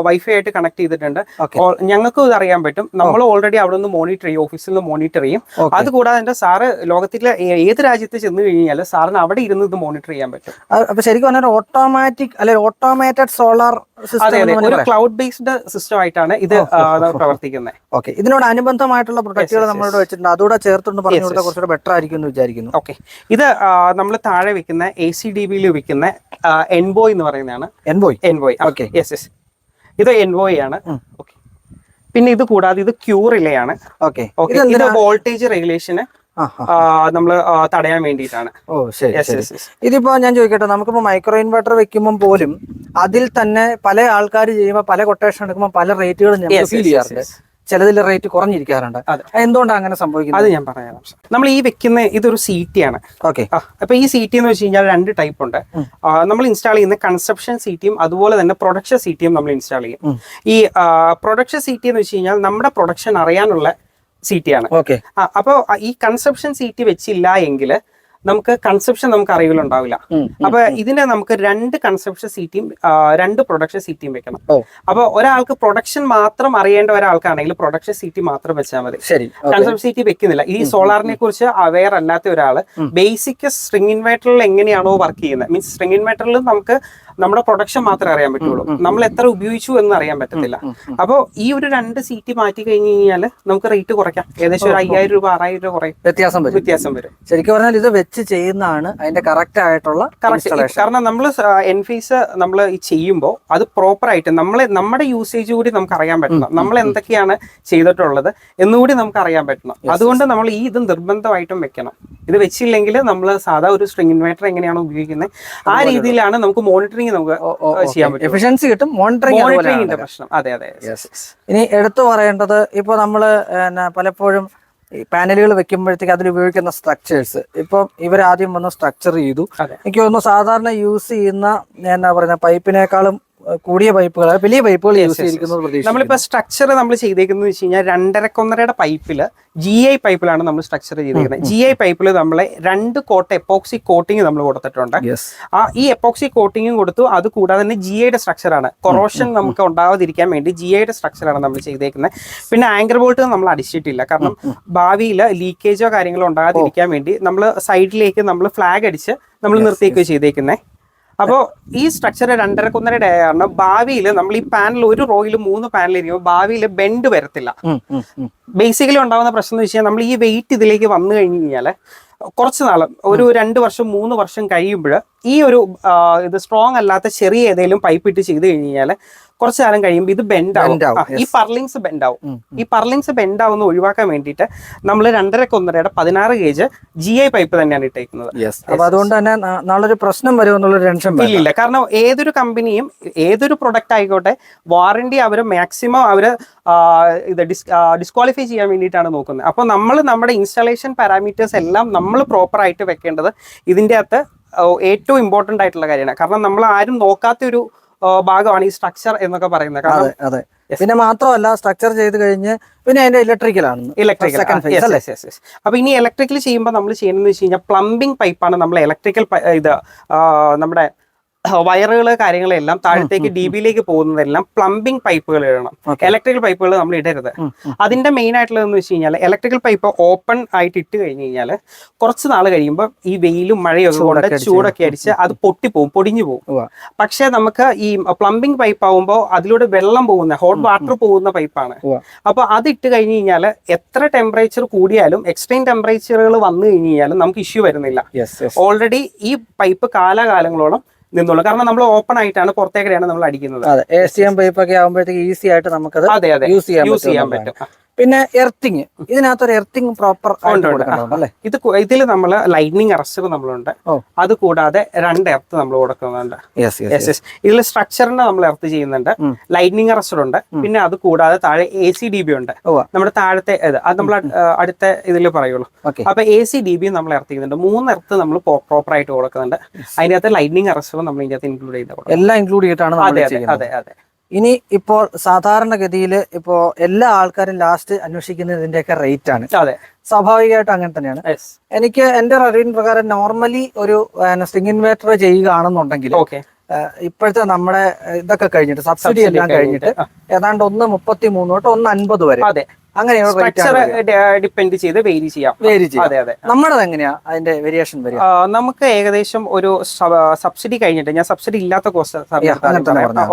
Speaker 2: വൈഫൈ ആയിട്ട് കണക്ട് ചെയ്തിട്ടുണ്ട് ഞങ്ങൾക്കും ഇത് അറിയാൻ പറ്റും നമ്മൾ ഓൾറെഡി അവിടെ നിന്ന് മോണിറ്റർ ചെയ്യും ഓഫീസിൽ നിന്ന് മോണിറ്റർ ചെയ്യും അതുകൂടാതെ എന്റെ സാറ് ലോകത്തിലെ ഏത് രാജ്യത്ത് ചെന്ന് കഴിഞ്ഞാൽ സാറിന് അവിടെ ഇരുന്ന് ഇത് മോണിറ്റർ ചെയ്യാൻ പറ്റും
Speaker 1: അപ്പൊ ശരിക്കും പറഞ്ഞാൽ ഓട്ടോമാറ്റിക് അല്ലെ ഓട്ടോമേറ്റഡ് സോളാർ
Speaker 2: ഒരു ക്ലൗഡ് ബേസ്ഡ് സിസ്റ്റം ആയിട്ടാണ് ഇത് പ്രവർത്തിക്കുന്നത്
Speaker 1: ഓക്കെ ഇതിനോട് അനുബന്ധമായിട്ടുള്ള പ്രൊഡക്റ്റുകൾ നമ്മളോട് വെച്ചിട്ടുണ്ട് അതുകൂടെ ചേർത്തുകൊണ്ട് പറഞ്ഞു കുറച്ചുകൂടെ ബെറ്റർ ആയിരിക്കും എന്ന് വിചാരിക്കുന്നു
Speaker 2: ഓക്കെ ഇത് നമ്മൾ താഴെ വെക്കുന്ന എ സി ഡി ബിയിൽ വെക്കുന്ന എൻബോയ് എന്ന് പറയുന്നതാണ് എൻബോയ് എൻബോയ് ഓക്കെ യെസ് യെസ് ഇത് എൻബോയ് ആണ് ഓക്കെ പിന്നെ ഇത് കൂടാതെ ഇത് ക്യൂർ റിലേ ആണ് ഓക്കെ ഇത് വോൾട്ടേജ് റെഗുലേഷന് നമ്മൾ തടയാൻ വേണ്ടിയിട്ടാണ്
Speaker 1: ഓ ശരി ഇതിപ്പോ ഞാൻ ചോദിക്കട്ടെ നമുക്കിപ്പോ മൈക്രോ ഇൻവെർട്ടർ വെക്കുമ്പോൾ പോലും അതിൽ തന്നെ പല ആൾക്കാർ ചെയ്യുമ്പോൾ പല കൊട്ടേഷൻ എടുക്കുമ്പോൾ പല റേറ്റുകളും ഫീൽ ചെയ്യാറുണ്ട് ചിലതിൽ റേറ്റ് കുറഞ്ഞിരിക്കാറുണ്ട് എന്തുകൊണ്ടാണ് അങ്ങനെ സംഭവിക്കുന്നത്
Speaker 2: അത് ഞാൻ പറയാം നമ്മൾ ഈ വെക്കുന്ന ഇതൊരു സി ടി ആണ് ഓക്കെ അപ്പൊ ഈ സി ടി എന്ന് വെച്ച് കഴിഞ്ഞാൽ രണ്ട് ടൈപ്പ് ഉണ്ട് നമ്മൾ ഇൻസ്റ്റാൾ ചെയ്യുന്ന കൺസെപ്ഷൻ സി ടിയും അതുപോലെ തന്നെ പ്രൊഡക്ഷൻ സി ടിയും നമ്മൾ ഇൻസ്റ്റാൾ ചെയ്യും ഈ പ്രൊഡക്ഷൻ സി ടി എന്ന് വെച്ച് കഴിഞ്ഞാൽ നമ്മുടെ പ്രൊഡക്ഷൻ അറിയാനുള്ള സി ടി ആണ് ഓക്കെ അപ്പോൾ ഈ കൺസെപ്ഷൻ സി ടി വെച്ചില്ല എങ്കിൽ നമുക്ക് കൺസെപ്ഷൻ നമുക്ക് അറിവിലുണ്ടാവില്ല അപ്പൊ ഇതിനെ നമുക്ക് രണ്ട് കൺസെപ്ഷൻ സീറ്റിയും രണ്ട് പ്രൊഡക്ഷൻ സീറ്റിയും വെക്കണം അപ്പൊ ഒരാൾക്ക് പ്രൊഡക്ഷൻ മാത്രം അറിയേണ്ട ഒരാൾക്കാണെങ്കിൽ പ്രൊഡക്ഷൻ സീറ്റി മാത്രം വെച്ചാൽ മതി കൺസെപ്ഷൻ സീറ്റി വെക്കുന്നില്ല ഈ സോളാറിനെ കുറിച്ച് അവെയർ അല്ലാത്ത ഒരാൾ ബേസിക് സ്ട്രിങ് ഇൻവേർട്ടറിൽ എങ്ങനെയാണോ വർക്ക് ചെയ്യുന്നത് മീൻസ് സ്ട്രിങ് ഇൻവേർട്ടറിൽ നമുക്ക് നമ്മുടെ പ്രൊഡക്ഷൻ മാത്രമേ അറിയാൻ പറ്റുള്ളൂ നമ്മൾ എത്ര ഉപയോഗിച്ചു എന്ന് അറിയാൻ പറ്റത്തില്ല അപ്പോൾ ഈ ഒരു രണ്ട് സീറ്റ് മാറ്റി കഴിഞ്ഞു കഴിഞ്ഞാൽ നമുക്ക് റേറ്റ് കുറയ്ക്കാം ഏകദേശം ഒരു അയ്യായിരം രൂപ ആറായിരം രൂപ കുറയും വ്യത്യാസം വരും വ്യത്യാസം വരും ശരിക്കും പറഞ്ഞാൽ ഇത് വെച്ച് ചെയ്യുന്നതാണ് അതിന്റെ കറക്റ്റ് ആയിട്ടുള്ള കറക്റ്റ് കാരണം നമ്മൾ എൻഫീസ് നമ്മൾ ചെയ്യുമ്പോൾ അത് പ്രോപ്പർ ആയിട്ട് നമ്മളെ നമ്മുടെ യൂസേജ് കൂടി നമുക്ക് അറിയാൻ പറ്റണം നമ്മൾ എന്തൊക്കെയാണ് ചെയ്തിട്ടുള്ളത് എന്നുകൂടി നമുക്ക് അറിയാൻ പറ്റണം അതുകൊണ്ട് നമ്മൾ ഈ ഇത് നിർബന്ധമായിട്ടും വെക്കണം ഇത് വെച്ചില്ലെങ്കിൽ നമ്മൾ സാധാ ഒരു സ്ട്രിംഗ് ഇൻവേർട്ടർ എങ്ങനെയാണ് ഉപയോഗിക്കുന്നത് ആ രീതിയിലാണ് നമുക്ക് മോണിറ്ററിംഗ് നമുക്ക് ചെയ്യാൻ പറ്റും എഫിഷ്യൻസി കിട്ടും മോണിറ്ററിംഗ് മോണിറ്ററിംഗിന്റെ പ്രശ്നം അതെ അതെ ഇനി എടുത്തു പറയേണ്ടത് ഇപ്പൊ നമ്മൾ പലപ്പോഴും ഈ പാനലുകൾ വെക്കുമ്പോഴത്തേക്ക് അതിൽ ഉപയോഗിക്കുന്ന സ്ട്രക്ചേഴ്സ് ഇപ്പം ആദ്യം വന്ന് സ്ട്രക്ചർ ചെയ്തു എനിക്ക് തോന്നുന്നു സാധാരണ യൂസ് ചെയ്യുന്ന എന്നാ പറയുന്ന പൈപ്പിനേക്കാളും കൂടിയ പൈപ്പുകൾ വലിയ പൈപ്പുകൾ യൂസ് ചെയ്തിരിക്കുന്നത് നമ്മളിപ്പോൾ സ്ട്രക്ചർ നമ്മൾ ചെയ്തേക്കുന്നത് വെച്ച് കഴിഞ്ഞാൽ രണ്ടരക്കൊന്നരയുടെ പൈപ്പിൽ ജി ഐ പൈപ്പിലാണ് നമ്മൾ സ്ട്രക്ചർ ചെയ്തിരിക്കുന്നത് ജി ഐ പൈപ്പിൽ നമ്മൾ രണ്ട് കോട്ട് എപ്പോക്സി കോട്ടിങ് നമ്മൾ കൊടുത്തിട്ടുണ്ട് ആ ഈ എപ്പോക്സി കോട്ടിങ്ങും കൊടുത്തു അത് കൂടാതെ തന്നെ ജി ഐയുടെ ആണ് കൊറോഷൻ നമുക്ക് ഉണ്ടാവാതിരിക്കാൻ വേണ്ടി ജി ഐയുടെ ആണ് നമ്മൾ ചെയ്തേക്കുന്നത് പിന്നെ ആങ്കർ ബോൾട്ട് നമ്മൾ അടിച്ചിട്ടില്ല കാരണം ഭാവിയിൽ ലീക്കേജോ കാര്യങ്ങളോ ഉണ്ടാകാതിരിക്കാൻ വേണ്ടി നമ്മൾ സൈഡിലേക്ക് നമ്മൾ ഫ്ലാഗ് അടിച്ച് നമ്മൾ നിർത്തിയൊക്കെ ചെയ്തേക്കുന്നത് അപ്പോൾ ഈ സ്ട്രക്ചർ രണ്ടര കുന്നരയുടെ കാരണം ഭാവിയിൽ നമ്മൾ ഈ പാനൽ ഒരു റോയിൽ മൂന്ന് പാനൽ ഇരിക്കുമ്പോൾ ഭാവിയിൽ ബെൻഡ് വരത്തില്ല ബേസിക്കലി ഉണ്ടാകുന്ന പ്രശ്നം എന്ന് വെച്ചാൽ നമ്മൾ ഈ വെയിറ്റ് ഇതിലേക്ക് വന്നു കഴിഞ്ഞ് കഴിഞ്ഞാൽ കുറച്ച് നാളും ഒരു രണ്ട് വർഷം മൂന്ന് വർഷം കഴിയുമ്പോൾ ഈ ഒരു ഇത് സ്ട്രോങ് അല്ലാത്ത ചെറിയ ഏതെങ്കിലും പൈപ്പ് ഇട്ട് ചെയ്ത് കഴിഞ്ഞാൽ കുറച്ച് കാലം കഴിയുമ്പോൾ ഇത് ബെൻഡ് ആവും ഈ പർലിങ്സ് ബെൻഡ് ആവും ഈ പർലിങ്സ് ബെൻഡ് ആവുന്ന ഒഴിവാക്കാൻ വേണ്ടിയിട്ട് നമ്മൾ രണ്ടരക്ക് ഒന്നരയുടെ പതിനാറ് ഗേജ് ജി ഐ പൈപ്പ് തന്നെയാണ് ഇട്ടേക്കുന്നത് അപ്പൊ അതുകൊണ്ട് തന്നെ നാളൊരു പ്രശ്നം വരുമെന്നുള്ള ടെൻഷൻ ഇല്ല കാരണം ഏതൊരു കമ്പനിയും ഏതൊരു പ്രൊഡക്റ്റ് ആയിക്കോട്ടെ വാറണ്ടി അവർ മാക്സിമം അവർ ഇത് ഡിസ്ക്വാളിഫൈ ചെയ്യാൻ വേണ്ടിയിട്ടാണ് നോക്കുന്നത് അപ്പൊ നമ്മൾ നമ്മുടെ ഇൻസ്റ്റാളേഷൻ പാരാമീറ്റേഴ്സ് എല്ലാം നമ്മൾ പ്രോപ്പർ ആയിട്ട് വെക്കേണ്ടത് ഇതിന്റെ അകത്ത് ഏറ്റവും ഇമ്പോർട്ടന്റ് ആയിട്ടുള്ള കാര്യമാണ് കാരണം നമ്മൾ ആരും നോക്കാത്തൊരു ഭാഗമാണ് ഈ സ്ട്രക്ചർ എന്നൊക്കെ പറയുന്നത് അതെ അതെ പിന്നെ മാത്രമല്ല സ്ട്രക്ചർ ചെയ്ത് കഴിഞ്ഞ് പിന്നെ അതിന്റെ ഇലക്ട്രിക്കൽ ആണ് ഇലക്ട്രിക്കൽ ah, അപ്പൊ ഇനി ഇലക്ട്രിക്കൽ ചെയ്യുമ്പോൾ നമ്മൾ ചെയ്യുന്നത് വെച്ച് കഴിഞ്ഞാൽ പ്ലംബിംഗ് പൈപ്പാണ് നമ്മൾ ഇലക്ട്രിക്കൽ ഇത് നമ്മുടെ വയറുകൾ കാര്യങ്ങളെല്ലാം താഴത്തേക്ക് ഡിബിയിലേക്ക് പോകുന്നതെല്ലാം പ്ലംബിംഗ് പൈപ്പുകൾ ഇടണം ഇലക്ട്രിക്കൽ പൈപ്പുകൾ നമ്മൾ ഇടരുത് അതിന്റെ മെയിൻ ആയിട്ടുള്ളതെന്ന് വെച്ച് കഴിഞ്ഞാൽ ഇലക്ട്രിക്കൽ പൈപ്പ് ഓപ്പൺ ആയിട്ട് ഇട്ട് കഴിഞ്ഞ് കഴിഞ്ഞാൽ കുറച്ച് നാൾ കഴിയുമ്പോൾ ഈ വെയിലും മഴയും കൊണ്ട് ചൂടൊക്കെ അടിച്ച് അത് പൊട്ടിപ്പോവും പൊടിഞ്ഞു പോകും പക്ഷേ നമുക്ക് ഈ പ്ലംബിംഗ് പൈപ്പ് ആവുമ്പോൾ അതിലൂടെ വെള്ളം പോകുന്ന ഹോട്ട് വാട്ടർ പോകുന്ന പൈപ്പാണ് അപ്പോൾ അത് ഇട്ട് കഴിഞ്ഞ് കഴിഞ്ഞാൽ എത്ര ടെമ്പറേച്ചർ കൂടിയാലും എക്സ്ട്രീം ടെമ്പറേച്ചറുകൾ വന്നു കഴിഞ്ഞ് കഴിഞ്ഞാലും നമുക്ക് ഇഷ്യൂ വരുന്നില്ല ഓൾറെഡി ഈ പൈപ്പ് കാലാകാലങ്ങളോളം നിന്നുള്ളൂ കാരണം നമ്മൾ ഓപ്പൺ ആയിട്ടാണ് പുറത്തേക്കടെയാണ് നമ്മൾ അടിക്കുന്നത് അതെ ഈസി ആയിട്ട് നമുക്ക് യൂസ് ചെയ്യാൻ പറ്റും പിന്നെ എർത്തിങ് ഇതിനകത്തൊരു എർത്തിങ് പ്രോപ്പർ അല്ലേ ഇത് ഇതിൽ നമ്മൾ ലൈറ്റ്നിങ് അറസ്റ്റർ നമ്മളുണ്ട് അത് കൂടാതെ രണ്ട് എർത്ത് നമ്മൾ കൊടുക്കുന്നുണ്ട് ഇതിൽ സ്ട്രക്ചറിന്റെ നമ്മൾ എർത്ത് ചെയ്യുന്നുണ്ട് ലൈറ്റ്നിങ് അറസ്റ്റർ ഉണ്ട് പിന്നെ അത് കൂടാതെ താഴെ എ സി ഡി ബി ഉണ്ട് നമ്മുടെ താഴത്തെ അത് നമ്മൾ അടുത്ത ഇതിൽ പറയുള്ളൂ അപ്പൊ എ സി ഡി ബി നമ്മൾ എർത്ത് ചെയ്യുന്നുണ്ട് മൂന്ന് എർത്ത് നമ്മൾ പ്രോപ്പർ ആയിട്ട് കൊടുക്കുന്നുണ്ട് അതിനകത്ത് ലൈറ്റ്നിങ് അറസ്റ്റർ നമ്മൾ ഇതിനകത്ത് ഇൻക്ലൂഡ് ചെയ്ത് എല്ലാം ഇൻക്ലൂഡ് ചെയ്തിട്ടാണ് അതെ അതെ അതെ ഇനി ഇപ്പോൾ സാധാരണഗതിയിൽ ഇപ്പോൾ എല്ലാ ആൾക്കാരും ലാസ്റ്റ് അന്വേഷിക്കുന്നത് ഇതിന്റെയൊക്കെ റേറ്റ് ആണ് അതെ സ്വാഭാവികമായിട്ട് അങ്ങനെ തന്നെയാണ് എനിക്ക് എന്റെ അറിവിൻ പ്രകാരം നോർമലി ഒരു സ്റ്റിംഗ് ഇൻവേർട്ടർ ചെയ്യുകയാണെന്നുണ്ടെങ്കിൽ ഇപ്പോഴത്തെ നമ്മുടെ ഇതൊക്കെ കഴിഞ്ഞിട്ട് സബ്സിഡി എല്ലാം കഴിഞ്ഞിട്ട് ഏതാണ്ട് ഒന്ന് മുപ്പത്തി മൂന്ന് തൊട്ട് ഒന്ന് അൻപത് വരെ അതെ അങ്ങനെ ഡിപ്പെൻഡ് ചെയ്ത് വേരി ചെയ്യാം വേരി ചെയ്യാം അതെ അതെ നമ്മുടെ എങ്ങനെയാ അതിന്റെ വേരിയേഷൻ നമുക്ക് ഏകദേശം ഒരു സബ്സിഡി കഴിഞ്ഞിട്ട് ഞാൻ സബ്സിഡി ഇല്ലാത്ത കോസ്റ്റ്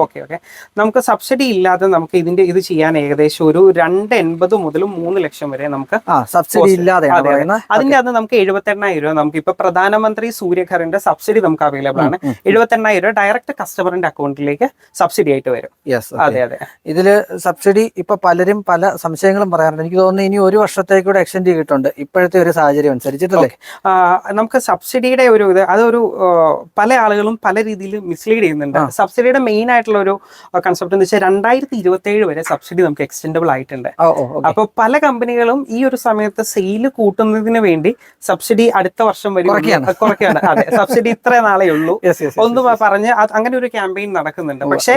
Speaker 2: ഓക്കെ ഓക്കെ നമുക്ക് സബ്സിഡി ഇല്ലാതെ നമുക്ക് ഇതിന്റെ ഇത് ചെയ്യാൻ ഏകദേശം ഒരു രണ്ട് എൺപത് മുതൽ മൂന്ന് ലക്ഷം വരെ നമുക്ക് സബ്സിഡി ഇല്ലാതെ അതിന്റെ അത് നമുക്ക് എണ്ണായിരം രൂപ നമുക്ക് ഇപ്പൊ പ്രധാനമന്ത്രി സൂര്യഘറിന്റെ സബ്സിഡി നമുക്ക് അവൈലബിൾ ആണ് എണ്ണായിരം രൂപ ഡയറക്റ്റ് കസ്റ്റമറിന്റെ അക്കൗണ്ടിലേക്ക് സബ്സിഡി ആയിട്ട് വരും അതെ അതെ ഇതില് സബ്സിഡി ഇപ്പൊ പലരും പല സംശയങ്ങളും അഭിപ്രായം പറയാറുണ്ട് എനിക്ക് തോന്നുന്നു ഇനി ഒരു വർഷത്തേക്കൂടെ എക്സ്റ്റെൻഡ് ചെയ്തിട്ടുണ്ട് ഇപ്പോഴത്തെ ഒരു സാഹചര്യം അനുസരിച്ചിട്ടല്ലേ നമുക്ക് സബ്സിഡിയുടെ ഒരു ഇത് അതൊരു പല ആളുകളും പല രീതിയിൽ മിസ്ലീഡ് ചെയ്യുന്നുണ്ട് സബ്സിഡിയുടെ മെയിൻ ആയിട്ടുള്ള ഒരു കൺസെപ്റ്റ് എന്ന് വെച്ചാൽ രണ്ടായിരത്തി ഏഴ് വരെ സബ്സിഡി നമുക്ക് എക്സ്റ്റെൻഡബിൾ ആയിട്ടുണ്ട് അപ്പോൾ പല കമ്പനികളും ഈ ഒരു സമയത്ത് സെയിൽ കൂട്ടുന്നതിന് വേണ്ടി സബ്സിഡി അടുത്ത വർഷം വരെ കുറയ്ക്കുകയാണ് അതെ സബ്സിഡി ഇത്ര നാളേ ഉള്ളൂ ഒന്ന് പറഞ്ഞ് അങ്ങനെ ഒരു ക്യാമ്പയിൻ നടക്കുന്നുണ്ട് പക്ഷേ